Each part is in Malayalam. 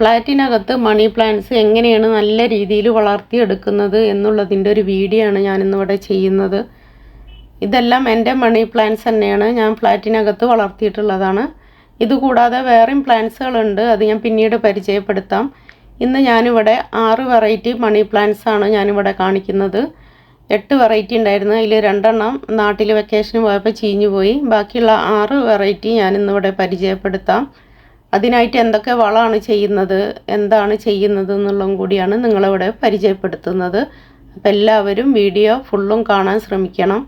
ഫ്ലാറ്റിനകത്ത് മണി പ്ലാന്റ്സ് എങ്ങനെയാണ് നല്ല രീതിയിൽ വളർത്തിയെടുക്കുന്നത് എന്നുള്ളതിന്റെ ഒരു വീഡിയോ ആണ് ഞാനിന്നിവിടെ ചെയ്യുന്നത്. ഇതെല്ലാം എന്റെ മണി പ്ലാന്റ്സ് തന്നെയാണ്. ഞാൻ ഫ്ലാറ്റിനകത്ത് വളർത്തിയിട്ടുള്ളതാണ്. ഇതുകൂടാതെ വേറെയും പ്ലാന്റ്സുകളുണ്ട്. അത് ഞാൻ പിന്നീട് പരിചയപ്പെടുത്താം. ഇന്ന് ഞാനിവിടെ ആറ് വെറൈറ്റി മണി പ്ലാന്റ്സ് ആണ് ഞാനിവിടെ കാണിക്കുന്നത്. എട്ട് വെറൈറ്റി ഉണ്ടായിരുന്നു. അതിൽ രണ്ടെണ്ണം നാട്ടിൽ വെക്കേഷന് പോയപ്പോൾ ചീഞ്ഞു പോയി ബാക്കിയുള്ള ആറ് വെറൈറ്റി ഞാനിന്നിവിടെ പരിചയപ്പെടുത്താം. അതിനായിട്ട് എന്തൊക്കെ വളമാണ് ചെയ്യുന്നത് എന്താണ് ചെയ്യുന്നത് എന്നുള്ളതും കൂടിയാണ് നിങ്ങളിവിടെ പരിചയപ്പെടുത്തുന്നത്. അപ്പോൾ എല്ലാവരും വീഡിയോ ഫുള്ളും കാണാൻ ശ്രമിക്കണം.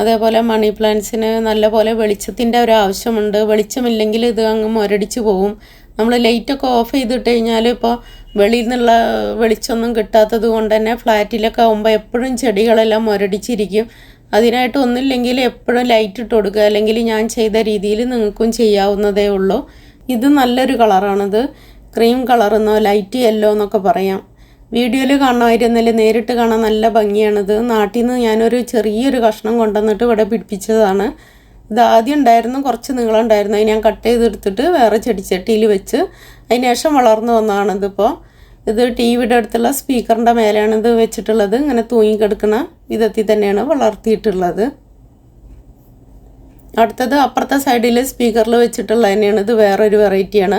അതേപോലെ മണി പ്ലാന്റ്സിന് നല്ലപോലെ വെളിച്ചത്തിന്റെ ഒരു ആവശ്യമുണ്ട്. വെളിച്ചമില്ലെങ്കിൽ ഇത് അങ്ങ് മുരടിച്ച് പോവും. നമ്മൾ ലൈറ്റൊക്കെ ഓഫ് ചെയ്തിട്ട് കഴിഞ്ഞാൽ ഇപ്പോൾ വെളിയിൽ നിന്നുള്ള വെളിച്ചമൊന്നും കിട്ടാത്തത് കൊണ്ട് തന്നെ ഫ്ലാറ്റിലൊക്കെ ആകുമ്പോൾ എപ്പോഴും ചെടികളെല്ലാം മുരടിച്ചിരിക്കും. അതിനായിട്ട് ഒന്നുമില്ലെങ്കിൽ എപ്പോഴും ലൈറ്റ് ഇട്ട് കൊടുക്കുക. അല്ലെങ്കിൽ ഞാൻ ചെയ്ത രീതിയിൽ നിങ്ങൾക്കും ചെയ്യാവുന്നതേ ഉള്ളൂ. ഇത് നല്ലൊരു കളറാണിത്. ക്രീം കളറെന്നോ ലൈറ്റ് യെല്ലോ എന്നൊക്കെ പറയാം. വീഡിയോയിൽ കാണുമായിരുന്നില്ല നേരിട്ട് കാണാൻ നല്ല ഭംഗിയാണിത്. നാട്ടിൽ നിന്ന് ഞാനൊരു ചെറിയൊരു കഷ്ണം കൊണ്ടുവന്നിട്ട് ഇവിടെ പിടിപ്പിച്ചതാണ്. ഇത് ആദ്യം ഉണ്ടായിരുന്നു കുറച്ച് നീളമുണ്ടായിരുന്നു അത് ഞാൻ കട്ട് ചെയ്തെടുത്തിട്ട് വേറെ ചെടിച്ചട്ടിയിൽ വെച്ച് അതിന് ശേഷം വളർന്നു വന്നതാണ് ഇതിപ്പോൾ ഇത് ടി വിയുടെ അടുത്തുള്ള സ്പീക്കറിന്റെ മേലെയാണ് ഇത് വെച്ചിട്ടുള്ളത്. ഇങ്ങനെ തൂങ്ങിക്കിടക്കുന്ന വിധത്തിൽ തന്നെയാണ് വളർത്തിയിട്ടുള്ളത്. അടുത്തത് അപ്പുറത്തെ സൈഡിൽ സ്പീക്കറിൽ വെച്ചിട്ടുള്ള തന്നെയാണ്. ഇത് വേറൊരു വെറൈറ്റിയാണ്.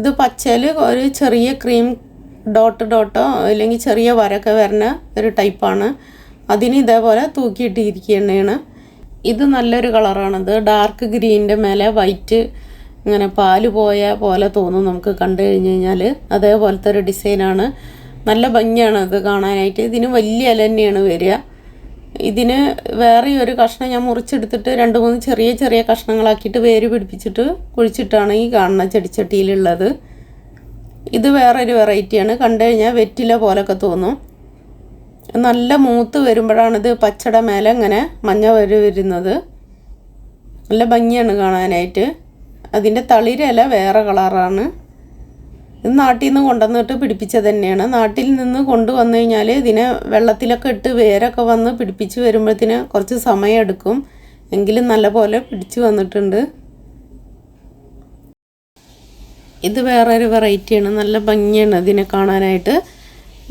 ഇത് പച്ചയിൽ ഒരു ചെറിയ ക്രീം ഡോട്ട് ഡോട്ടോ അല്ലെങ്കിൽ ചെറിയ വരൊക്കെ വരുന്ന ഒരു ടൈപ്പാണ്. അതിന് ഇതേപോലെ തൂക്കിയിട്ടിരിക്കുകയാണ് ഇത് നല്ലൊരു കളറാണിത് ഡാർക്ക് ഗ്രീനിന്റെ മേലെ വൈറ്റ് ഇങ്ങനെ പാൽ പോയ പോലെ തോന്നും നമുക്ക് കണ്ടു കഴിഞ്ഞ് കഴിഞ്ഞാൽ അതേപോലത്തെ ഒരു ഡിസൈനാണ്. നല്ല ഭംഗിയാണ് ഇത് കാണാനായിട്ട്. ഇതിന് വലിയ ഇല തന്നെയാണ് വരിക. ഇതിന് വേറെ ഒരു കഷ്ണം ഞാൻ മുറിച്ചെടുത്തിട്ട് രണ്ട് മൂന്ന് ചെറിയ ചെറിയ കഷ്ണങ്ങളാക്കിയിട്ട് വേര് പിടിപ്പിച്ചിട്ട് കുഴിച്ചിട്ടാണ് ഈ കാണുന്ന ചെടിച്ചട്ടിയിലുള്ളത്. ഇത് വേറൊരു വെറൈറ്റിയാണ്. കണ്ടു കഴിഞ്ഞാൽ വെറ്റില പോലൊക്കെ തോന്നും. നല്ല മൂത്ത് വരുമ്പോഴാണിത് പച്ചട മേലെ ഇങ്ങനെ മഞ്ഞ വര വരുന്നത്. നല്ല ഭംഗിയാണ് കാണാനായിട്ട്. അതിന്റെ തളിരില വേറെ കളറാണ്. ഇത് നാട്ടിൽ നിന്ന് കൊണ്ടുവന്നിട്ട് പിടിപ്പിച്ചത് തന്നെയാണ്. നാട്ടിൽ നിന്ന് കൊണ്ടുവന്നു കഴിഞ്ഞാൽ ഇതിനെ വെള്ളത്തിലൊക്കെ ഇട്ട് വേരൊക്കെ വന്ന് പിടിപ്പിച്ച് വരുമ്പോഴത്തേന് കുറച്ച് സമയം എടുക്കും. എങ്കിലും നല്ല പിടിച്ചു വന്നിട്ടുണ്ട്. ഇത് വേറൊരു വെറൈറ്റിയാണ്. നല്ല ഭംഗിയാണ് ഇതിനെ കാണാനായിട്ട്.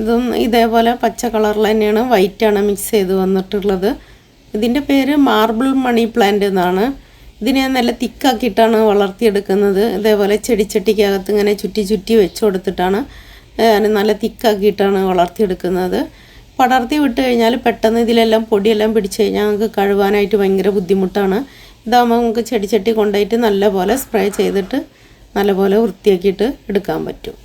ഇതും ഇതേപോലെ പച്ച കളറിൽ തന്നെയാണ് വൈറ്റാണ് മിക്സ് ചെയ്ത് വന്നിട്ടുള്ളത്. ഇതിന്റെ പേര് മാർബിൾ മണി പ്ലാന്റ് എന്നാണ്. ഇതിനെ നല്ല തിക്കാക്കിയിട്ടാണ് വളർത്തിയെടുക്കുന്നത്. ഇതേപോലെ ചെടിച്ചട്ടിക്കകത്ത് ഇങ്ങനെ ചുറ്റി ചുറ്റി വെച്ച് കൊടുത്തിട്ടാണ് നല്ല തിക്കാക്കിയിട്ടാണ് വളർത്തിയെടുക്കുന്നത്. പടർത്തി വിട്ട് കഴിഞ്ഞാൽ പെട്ടെന്ന് ഇതിലെല്ലാം പൊടിയെല്ലാം പിടിച്ച് കഴിഞ്ഞാൽ നമുക്ക് കഴുകാനായിട്ട് ഭയങ്കര ബുദ്ധിമുട്ടാണ്. ഇതാകുമ്പോൾ നമുക്ക് ചെടിച്ചട്ടി കൊണ്ടുപോയിട്ട് നല്ലപോലെ സ്പ്രേ ചെയ്തിട്ട് നല്ലപോലെ വൃത്തിയാക്കിയിട്ട് എടുക്കാൻ പറ്റും.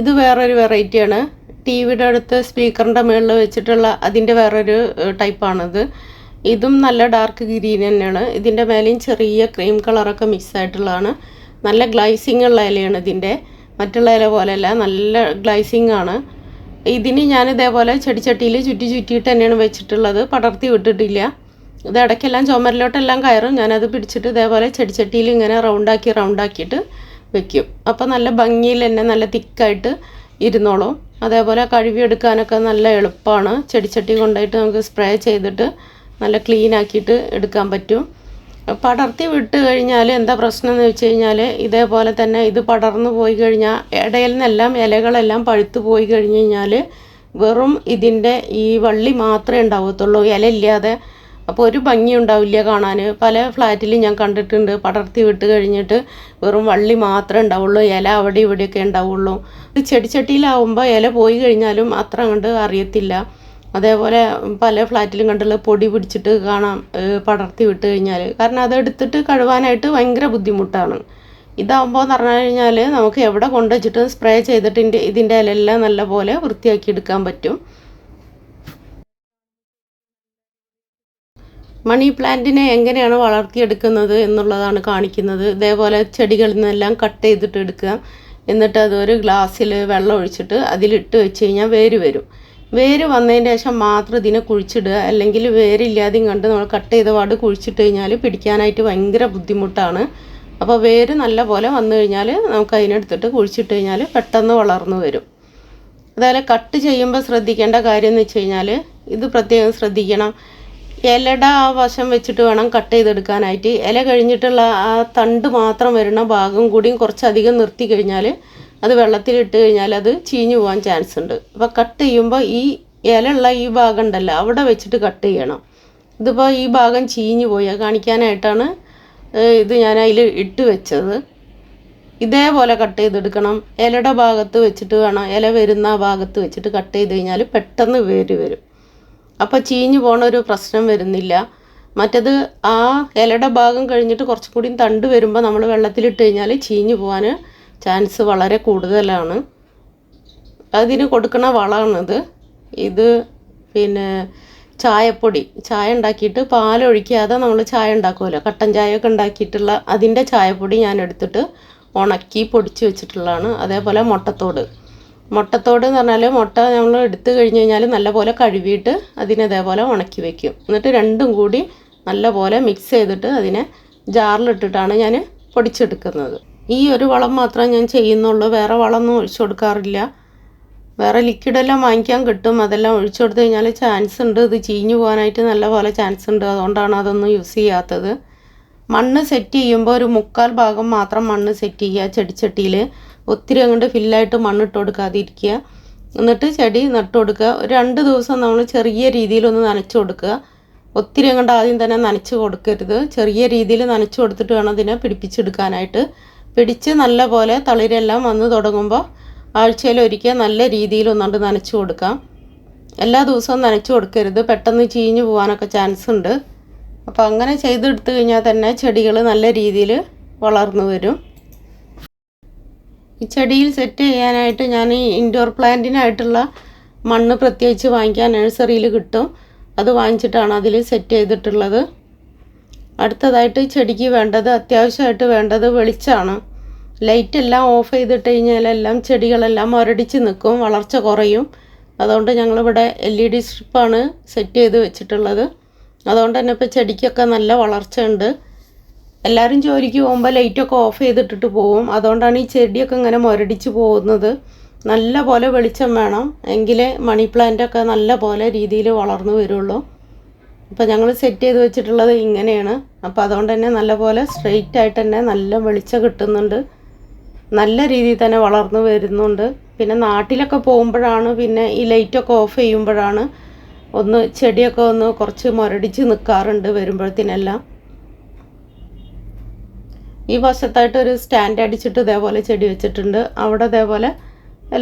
ഇത് വേറൊരു വെറൈറ്റിയാണ്. ടി വിയുടെ അടുത്ത് സ്പീക്കറിന്റെ മുകളിൽ വെച്ചിട്ടുള്ള അതിന്റെ വേറൊരു ടൈപ്പാണിത്. ഇതും നല്ല ഡാർക്ക് ഗ്രീൻ തന്നെയാണ്. ഇതിന്റെ മേലെയും ചെറിയ ക്രീം കളറൊക്കെ മിക്സ് ആയിട്ടുള്ളതാണ്. നല്ല ഗ്ലൈസിങ് ഉള്ള ഇലയാണ് ഇതിന്റെ മറ്റുള്ള ഇല പോലെയല്ല നല്ല ഗ്ലൈസിങ് ആണ്. ഇതിന് ഞാൻ ഇതേപോലെ ചെടിച്ചട്ടിയിൽ ചുറ്റി ചുറ്റിയിട്ട് തന്നെയാണ് വെച്ചിട്ടുള്ളത്. പടർത്തി വിട്ടിട്ടില്ല. ഇത് ഇടയ്ക്കെല്ലാം ചുമരിലോട്ടെല്ലാം കയറും. ഞാനത് പിടിച്ചിട്ട് ഇതേപോലെ ചെടിച്ചട്ടിയിൽ ഇങ്ങനെ റൗണ്ടാക്കി റൗണ്ടാക്കിയിട്ട് വെക്കും. അപ്പോൾ നല്ല ഭംഗിയിൽ തന്നെ നല്ല തിക്കായിട്ട് ഇരുന്നോളും. അതേപോലെ കഴുകിയെടുക്കാനൊക്കെ നല്ല എളുപ്പമാണ്. ചെടിച്ചട്ടി കൊണ്ടായിട്ട് നമുക്ക് സ്പ്രേ ചെയ്തിട്ട് നല്ല ക്ലീൻ ആക്കിയിട്ട് എടുക്കാൻ പറ്റും. പടർത്തി വിട്ട് കഴിഞ്ഞാൽ എന്താ പ്രശ്നം എന്ന് വെച്ച് കഴിഞ്ഞാൽ ഇതേപോലെ തന്നെ ഇത് പടർന്നു പോയി കഴിഞ്ഞാൽ ഇടയിൽ നിന്നെല്ലാം ഇലകളെല്ലാം പഴുത്തു പോയി കഴിഞ്ഞ് കഴിഞ്ഞാൽ വെറും ഇതിന്റെ ഈ വള്ളി മാത്രമേ ഉണ്ടാവത്തുള്ളൂ. ഇല ഇല്ലാതെ അപ്പോൾ ഒരു ഭംഗി ഉണ്ടാവില്ല കാണാൻ പല ഫ്ലാറ്റിലും ഞാൻ കണ്ടിട്ടുണ്ട് പടർത്തി വിട്ട് കഴിഞ്ഞിട്ട് വെറും വള്ളി മാത്രമേ ഉണ്ടാവുള്ളൂ. ഇല അവിടെ ഇവിടെയൊക്കെ ഉണ്ടാവുള്ളൂ. ഇത് ചെടിച്ചട്ടിയിലാവുമ്പോൾ ഇല പോയി കഴിഞ്ഞാലും അത്ര അങ്ങോട്ട് അറിയത്തില്ല. അതേപോലെ പല ഫ്ലാറ്റിലും കണ്ടുള്ള പൊടി പിടിച്ചിട്ട് കാണാം പടർത്തി വിട്ട് കഴിഞ്ഞാൽ കാരണം അതെടുത്തിട്ട് കഴുകാനായിട്ട് ഭയങ്കര ബുദ്ധിമുട്ടാണ്. ഇതാകുമ്പോൾ എന്ന് പറഞ്ഞു കഴിഞ്ഞാൽ നമുക്ക് എവിടെ കൊണ്ടുവച്ചിട്ട് സ്പ്രേ ചെയ്തിട്ട് ഇതിന്റെ ഇലയെല്ലാം നല്ലപോലെ വൃത്തിയാക്കി എടുക്കാൻ പറ്റും. മണി പ്ലാന്റിനെ എങ്ങനെയാണ് വളർത്തിയെടുക്കുന്നത് എന്നുള്ളതാണ് കാണിക്കുന്നത്. ഇതേപോലെ ചെടികളിൽ നിന്നെല്ലാം കട്ട് ചെയ്തിട്ട് എടുക്കുക. എന്നിട്ട് അതൊരു ഗ്ലാസ്സിൽ വെള്ളം ഒഴിച്ചിട്ട് അതിലിട്ട് വെച്ച് കഴിഞ്ഞാൽ വേര് വരും. വേര് വന്നതിന് ശേഷം മാത്രം ഇതിനെ കുഴിച്ചിടുക. അല്ലെങ്കിൽ വേരില്ലാതെയും കണ്ട് നമ്മൾ കട്ട് ചെയ്ത പാട് കുഴിച്ചിട്ട് കഴിഞ്ഞാൽ പിടിക്കാനായിട്ട് ഭയങ്കര ബുദ്ധിമുട്ടാണ്. അപ്പോൾ വേര് നല്ല പോലെ വന്നു കഴിഞ്ഞാൽ നമുക്ക് അതിനെടുത്തിട്ട് കുഴിച്ചിട്ട് കഴിഞ്ഞാൽ പെട്ടെന്ന് വളർന്നു വരും. അതായത് കട്ട് ചെയ്യുമ്പോൾ ശ്രദ്ധിക്കേണ്ട കാര്യം എന്ന് വെച്ച് കഴിഞ്ഞാൽ ഇത് പ്രത്യേകം ശ്രദ്ധിക്കണം. ഇലയുടെ ആ വശം വെച്ചിട്ട് വേണം കട്ട് ചെയ്തെടുക്കാനായിട്ട്. ഇല കഴിഞ്ഞിട്ടുള്ള ആ തണ്ട് മാത്രം വരുന്ന ഭാഗം കൂടിയും കുറച്ചധികം നിർത്തി കഴിഞ്ഞാൽ അത് വെള്ളത്തിലിട്ട് കഴിഞ്ഞാൽ അത് ചീഞ്ഞു പോകാൻ ചാൻസ് ഉണ്ട്. അപ്പോൾ കട്ട് ചെയ്യുമ്പോൾ ഈ ഇലയുള്ള ഈ ഭാഗം ഉണ്ടല്ലോ അവിടെ വെച്ചിട്ട് കട്ട് ചെയ്യണം. ഇതിപ്പോൾ ഈ ഭാഗം ചീഞ്ഞു പോയി. കാണിക്കാനായിട്ടാണ് ഇത് ഞാൻ അതിൽ ഇട്ട് വെച്ചത്. ഇതേപോലെ കട്ട് ചെയ്തെടുക്കണം. ഇലയുടെ ഭാഗത്ത് വെച്ചിട്ട് വേണം. ഇല വരുന്ന ഭാഗത്ത് വെച്ചിട്ട് കട്ട് ചെയ്ത് കഴിഞ്ഞാൽ പെട്ടെന്ന് വേര് വരും. അപ്പോൾ ചീഞ്ഞു പോണ ഒരു പ്രശ്നം വരുന്നില്ല. മറ്റത് ആ ഇലയുടെ ഭാഗം കഴിഞ്ഞിട്ട് കുറച്ചും കൂടി തണ്ട് വരുമ്പോൾ നമ്മൾ വെള്ളത്തിലിട്ട് കഴിഞ്ഞാൽ ചീഞ്ഞു പോകാൻ ചാൻസ് വളരെ കൂടുതലാണ്. അതിന് കൊടുക്കുന്ന വളമാണിത്. ഇത് പിന്നെ ചായപ്പൊടി. ചായ ഉണ്ടാക്കിയിട്ട് പാലൊഴിക്കാതെ നമ്മൾ ചായ ഉണ്ടാക്കുമല്ലോ. കട്ടൻ ചായ ഒക്കെ ഉണ്ടാക്കിയിട്ടുള്ള അതിന്റെ ചായപ്പൊടി ഞാൻ എടുത്തിട്ട് ഉണക്കി പൊടിച്ച് വെച്ചിട്ടുള്ളതാണ്. അതേപോലെ മുട്ടത്തോട്. മുട്ടത്തോട് എന്ന് പറഞ്ഞാൽ മുട്ട നമ്മൾ എടുത്തു കഴിഞ്ഞ് കഴിഞ്ഞാൽ നല്ലപോലെ കഴുകിയിട്ട് അതിനെ അതേപോലെ ഉണക്കി വെക്കും. എന്നിട്ട് രണ്ടും കൂടി നല്ലപോലെ മിക്സ് ചെയ്തിട്ട് അതിനെ ജാറിലിട്ടിട്ടാണ് ഞാൻ പൊടിച്ചെടുക്കുന്നത്. ഈ ഒരു വളം മാത്രമേ ഞാൻ ചെയ്യുന്നുള്ളൂ. വേറെ വളമൊന്നും ഒഴിച്ചു കൊടുക്കാറില്ല. വേറെ ലിക്വിഡെല്ലാം വാങ്ങിക്കാൻ കിട്ടും. അതെല്ലാം ഒഴിച്ചു കൊടുത്തു കഴിഞ്ഞാൽ ചാൻസ് ഉണ്ട്. ഇത് ചീഞ്ഞു പോകാനായിട്ട് നല്ല പോലെ ചാൻസ് ഉണ്ട്. അതുകൊണ്ടാണ് അതൊന്നും യൂസ് ചെയ്യാത്തത്. മണ്ണ് സെറ്റ് ചെയ്യുമ്പോൾ ഒരു മുക്കാൽ ഭാഗം മാത്രം മണ്ണ് സെറ്റ് ചെയ്യുക. ചെടിച്ചട്ടിയിൽ ഒത്തിരി അങ്ങോട്ട് ഫില്ലായിട്ട് മണ്ണിട്ട് കൊടുക്കാതിരിക്കുക. എന്നിട്ട് ചെടി നട്ടു കൊടുക്കുക. ഒരു രണ്ട് ദിവസം നമ്മൾ ചെറിയ രീതിയിലൊന്ന് നനച്ചു കൊടുക്കുക. ഒത്തിരി അങ്ങോട്ട് ആദ്യം തന്നെ നനച്ച് കൊടുക്കരുത്. ചെറിയ രീതിയിൽ നനച്ചു കൊടുത്തിട്ട് വേണം അതിനെ പിടിപ്പിച്ചെടുക്കാനായിട്ട്. പിടിച്ച് നല്ല പോലെ തളിരെല്ലാം വന്ന് തുടങ്ങുമ്പോൾ ആഴ്ചയിൽ ഒരിക്കൽ നല്ല രീതിയിൽ ഒന്നുകൊണ്ട് നനച്ചു കൊടുക്കാം. എല്ലാ ദിവസവും നനച്ചു കൊടുക്കരുത്. പെട്ടെന്ന് ചീഞ്ഞു പോകാനൊക്കെ ചാൻസ് ഉണ്ട്. അപ്പോൾ അങ്ങനെ ചെയ്തെടുത്തു കഴിഞ്ഞാൽ തന്നെ ചെടികൾ നല്ല രീതിയിൽ വളർന്നു വരും. ഈ ചെടിയിൽ സെറ്റ് ചെയ്യാനായിട്ട് ഞാൻ ഈ ഇൻഡോർ പ്ലാന്റിനായിട്ടുള്ള മണ്ണ് പ്രത്യേകിച്ച് വാങ്ങിക്കാൻ നഴ്സറിയിൽ കിട്ടും. അത് വാങ്ങിച്ചിട്ടാണ് അതിൽ സെറ്റ് ചെയ്തിട്ടുള്ളത്. അടുത്തതായിട്ട് ചെടിക്ക് വേണ്ടത് അത്യാവശ്യമായിട്ട് വേണ്ടത് വെളിച്ചമാണ് ലൈറ്റ് എല്ലാം ഓഫ് ചെയ്തിട്ട് കഴിഞ്ഞാൽ എല്ലാം ചെടികളെല്ലാം മുരടിച്ച് നിൽക്കും വളർച്ച കുറയും. അതുകൊണ്ട് ഞങ്ങളിവിടെ എൽ ഇ ഡി സ്ട്രിപ്പാണ് സെറ്റ് ചെയ്ത് വെച്ചിട്ടുള്ളത്. അതുകൊണ്ട് തന്നെ ഇപ്പോൾ ചെടിക്കൊക്കെ നല്ല വളർച്ച ഉണ്ട് എല്ലാവരും ജോലിക്ക് പോകുമ്പോൾ ലൈറ്റൊക്കെ ഓഫ് ചെയ്തിട്ടിട്ട് പോകും അതുകൊണ്ടാണ് ഈ ചെടിയൊക്കെ ഇങ്ങനെ മുരടിച്ച് പോകുന്നത്. നല്ല പോലെ വെളിച്ചം വേണം. എങ്കിലേ മണി പ്ലാന്റൊക്കെ നല്ല പോലെ രീതിയിൽ വളർന്നു വരുള്ളൂ. അപ്പോൾ ഞങ്ങൾ സെറ്റ് ചെയ്ത് വെച്ചിട്ടുള്ളത് ഇങ്ങനെയാണ്. അപ്പോൾ അതുകൊണ്ട് തന്നെ നല്ലപോലെ സ്ട്രെയിറ്റ് ആയിട്ട് തന്നെ നല്ല വെളിച്ചം കിട്ടുന്നുണ്ട്. നല്ല രീതിയിൽ തന്നെ വളർന്നു വരുന്നുണ്ട്. പിന്നെ നാട്ടിലൊക്കെ പോകുമ്പോഴാണ് പിന്നെ ഈ ലൈറ്റൊക്കെ ഓഫ് ചെയ്യുമ്പോഴാണ് ഒന്ന് ചെടിയൊക്കെ ഒന്ന് കുറച്ച് മുരടിച്ച് നിൽക്കാറുണ്ട് വരുമ്പോഴത്തേനെല്ലാം. ഈ വശത്തായിട്ട് ഒരു സ്റ്റാൻഡ് അടിച്ചിട്ട് ഇതേപോലെ ചെടി വെച്ചിട്ടുണ്ട്. അവിടെ ഇതേപോലെ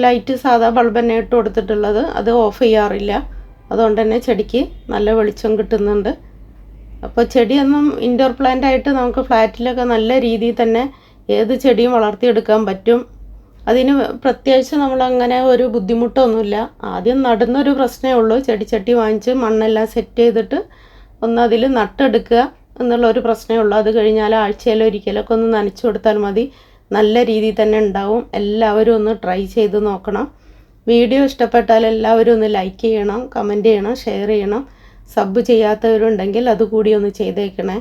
ലൈറ്റ് സാധാ ബൾബ് തന്നെ ഇട്ട് കൊടുത്തിട്ടുള്ളത്. അത് ഓഫ് ചെയ്യാറില്ല. അതുകൊണ്ട് തന്നെ ചെടിക്ക് നല്ല വെളിച്ചം കിട്ടുന്നുണ്ട്. അപ്പോൾ ചെടിയൊന്നും ഇൻഡോർ പ്ലാന്റ് ആയിട്ട് നമുക്ക് ഫ്ലാറ്റിലൊക്കെ നല്ല രീതിയിൽ തന്നെ ഏത് ചെടിയും വളർത്തിയെടുക്കാൻ പറ്റും. അതിന് പ്രത്യേകിച്ച് നമ്മളങ്ങനെ ഒരു ബുദ്ധിമുട്ടൊന്നുമില്ല. ആദ്യം നടുന്നൊരു പ്രശ്നമേ ഉള്ളൂ. ചെടിച്ചട്ടി വാങ്ങിച്ച് മണ്ണെല്ലാം സെറ്റ് ചെയ്തിട്ട് ഒന്ന് അതിൽ നട്ടെടുക്കുക എന്നുള്ള ഒരു പ്രശ്നമേ ഉള്ളൂ. അത് കഴിഞ്ഞാൽ ആഴ്ചയിൽ ഒരിക്കലൊക്കെ ഒന്ന് നനച്ചു കൊടുത്താൽ മതി. നല്ല രീതിയിൽ തന്നെ ഉണ്ടാവും. എല്ലാവരും ഒന്ന് ട്രൈ ചെയ്ത് നോക്കണം. വീഡിയോ ഇഷ്ടപ്പെട്ടാൽ എല്ലാവരും ഒന്ന് ലൈക്ക് ചെയ്യണം കമന്റ് ചെയ്യണം ഷെയർ ചെയ്യണം. സബ് ചെയ്യാത്തവരുണ്ടെങ്കിൽ അതുകൂടി ഒന്ന് ചെയ്തേക്കണേ.